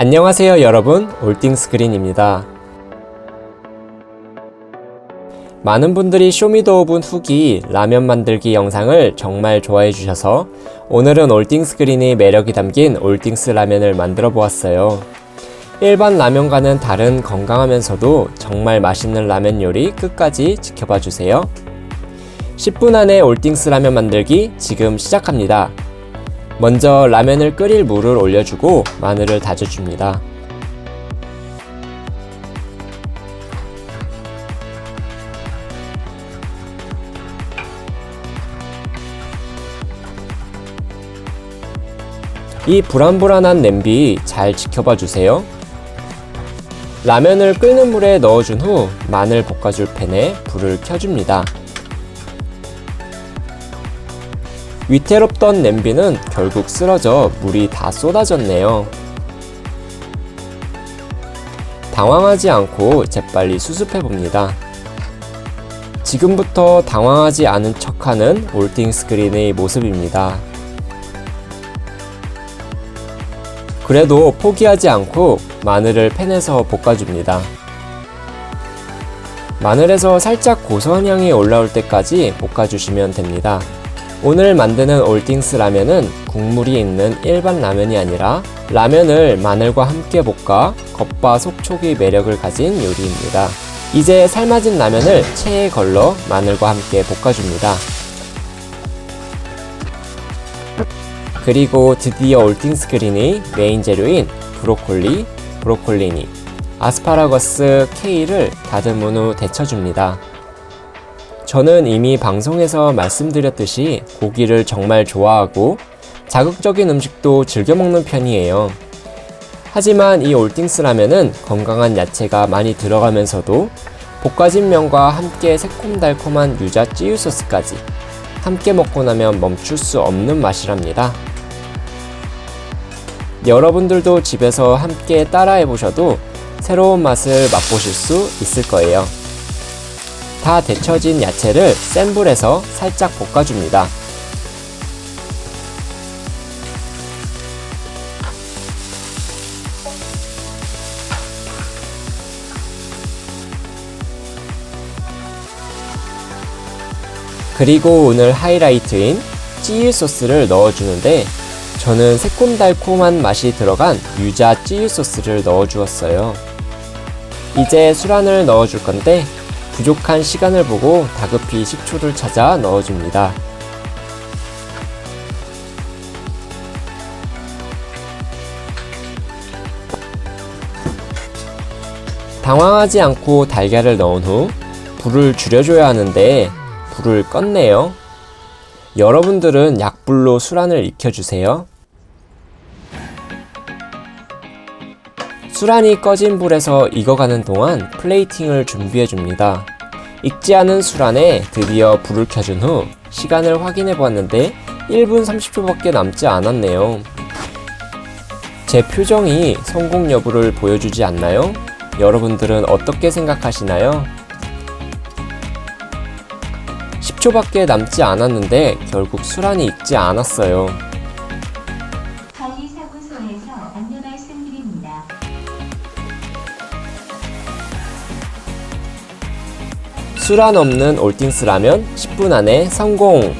안녕하세요 여러분. 올띵스크린입니다. 많은 분들이 쇼미더오븐 후기 라면 만들기 영상을 정말 좋아해 주셔서 오늘은 올띵스크린의 매력이 담긴 올띵스 라면을 만들어 보았어요. 일반 라면과는 다른 건강하면서도 정말 맛있는 라면 요리 끝까지 지켜봐 주세요. 10분 안에 올띵스 라면 만들기 지금 시작합니다 먼저 라면을 끓일 물을 올려주고 마늘을 다져줍니다. 이 불안불안한 냄비 잘 지켜봐 주세요. 라면을 끓는 물에 넣어준 후 마늘 볶아줄 팬에 불을 켜줍니다. 위태롭던 냄비는 결국 쓰러져 물이 다 쏟아졌네요. 당황하지 않고 재빨리 수습해 봅니다. 지금부터 당황하지 않은 척하는 올팅 스크린의 모습입니다. 그래도 포기하지 않고 마늘을 팬에서 볶아줍니다. 마늘에서 살짝 고소한 향이 올라올 때까지 볶아주시면 됩니다. 오늘 만드는 올띵스 라면은 국물이 있는 일반 라면이 아니라 라면을 마늘과 함께 볶아 겉바 속촉의 매력을 가진 요리입니다. 이제 삶아진 라면을 체에 걸러 마늘과 함께 볶아줍니다. 그리고 드디어 올띵스 그린의 메인 재료인 브로콜리, 브로콜리니, 아스파라거스, 케일을 다듬은 후 데쳐줍니다. 저는 이미 방송에서 말씀드렸듯이 고기를 정말 좋아하고 자극적인 음식도 즐겨 먹는 편이에요. 하지만 이 올띵스 라면은 건강한 야채가 많이 들어가면서도 볶아진 면과 함께 새콤달콤한 유자 찌유 소스까지 함께 먹고 나면 멈출 수 없는 맛이랍니다. 여러분들도 집에서 함께 따라해 보셔도 새로운 맛을 맛보실 수 있을 거예요. 다 데쳐진 야채를 센 불에서 살짝 볶아줍니다. 그리고 오늘 하이라이트인 찌유 소스를 넣어주는데 저는 새콤달콤한 맛이 들어간 유자 찌유 소스를 넣어주었어요. 이제 술안을 넣어줄 건데 부족한 시간을 보고 다급히 식초를 찾아 넣어줍니다. 당황하지 않고 달걀을 넣은 후 불을 줄여줘야 하는데 불을 껐네요. 여러분들은 약불로 술안을 익혀주세요. 수란이 꺼진 불에서 익어가는 동안 플레이팅을 준비해 줍니다. 익지 않은 수란에 드디어 불을 켜준 후 시간을 확인해 보았는데 1분 30초밖에 남지 않았네요. 제 표정이 성공 여부를 보여주지 않나요? 여러분들은 어떻게 생각하시나요? 10초밖에 남지 않았는데 결국 수란이 익지 않았어요. 관리사무소에서 안내 말 수란 없는 올띵스 라면 10분 안에 성공!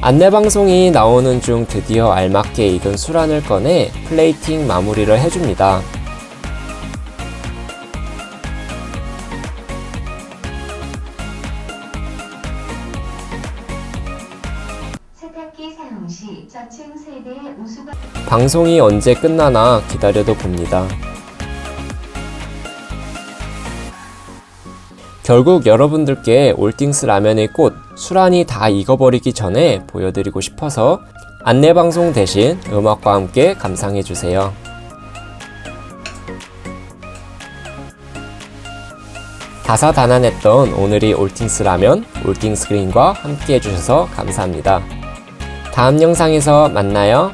안내방송이 나오는 중 드디어 알맞게 익은 수란을 꺼내 플레이팅 마무리를 해줍니다. 방송이 언제 끝나나 기다려도 봅니다. 결국 여러분들께 올띵스 라면의 꽃 수란이 다 익어버리기 전에 보여드리고 싶어서 안내방송 대신 음악과 함께 감상해주세요. 다사다난했던 오늘의 올팅스 라면, 올팅스크린과 함께 해주셔서 감사합니다. 다음 영상에서 만나요.